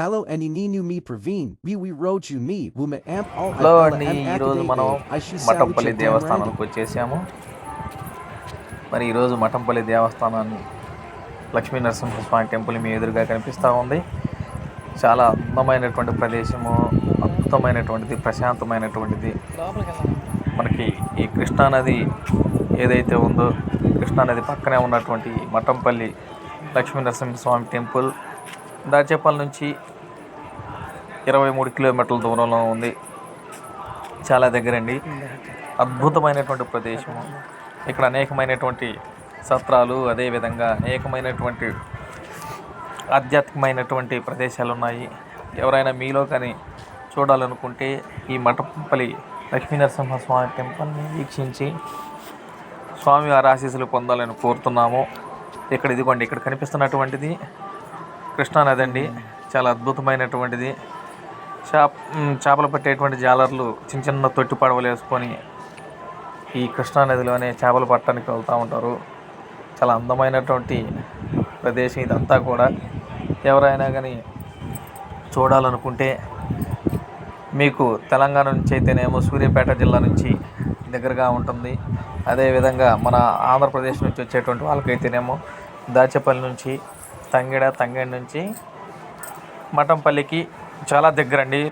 Hello and ininu me Praveen, we we road you me, wuma amp all hello అండి ఈరోజు మనం మఠంపల్లి దేవస్థానానికి వచ్చేసాము. మరి ఈరోజు మఠంపల్లి దేవస్థానాన్ని లక్ష్మీ నరసింహస్వామి టెంపుల్ మీ ఎదురుగా కనిపిస్తూ ఉంది. చాలా అందమైనటువంటి ప్రదేశము అద్భుతమైనటువంటిది ప్రశాంతమైనటువంటిది. మనకి ఈ కృష్ణానది ఏదైతే ఉందో కృష్ణానది పక్కనే ఉన్నటువంటి మఠంపల్లి లక్ష్మీ నరసింహస్వామి టెంపుల్ దాచేపల్లి నుంచి ఇరవై మూడు కిలోమీటర్ల దూరంలో ఉంది. చాలా దగ్గరండి. అద్భుతమైనటువంటి ప్రదేశము ఇక్కడ అనేకమైనటువంటి సత్రాలు అదేవిధంగా అనేకమైనటువంటి ఆధ్యాత్మికమైనటువంటి ప్రదేశాలు ఉన్నాయి ఎవరైనా మీలో కానీ చూడాలనుకుంటే ఈ మఠంపల్లి లక్ష్మీనరసింహస్వామి టెంపుల్ని వీక్షించి స్వామి ఆశీస్సులు పొందాలని కోరుతున్నాము. ఇక్కడ ఇదిగోండి ఇక్కడ కనిపిస్తున్నటువంటిది కృష్ణానది అండి. చాలా అద్భుతమైనటువంటిది. చేప చేపలు పట్టేటువంటి జాలర్లు చిన్న చిన్న తొట్టి పడవలు వేసుకొని ఈ కృష్ణానదిలోనే చేపలు పట్టడానికి వెళ్తూ ఉంటారు. చాలా అందమైనటువంటి ప్రదేశం ఇదంతా కూడా. ఎవరైనా కానీ చూడాలనుకుంటే మీకు తెలంగాణ నుంచి అయితేనేమో సూర్యాపేట జిల్లా నుంచి దగ్గరగా ఉంటుంది. అదేవిధంగా మన ఆంధ్రప్రదేశ్ నుంచి వచ్చేటువంటి వాళ్ళకైతేనేమో దాచేపల్లి నుంచి తంగిడ తంగేడు నుంచి మఠంపల్లికి చాలా దగ్గరండి.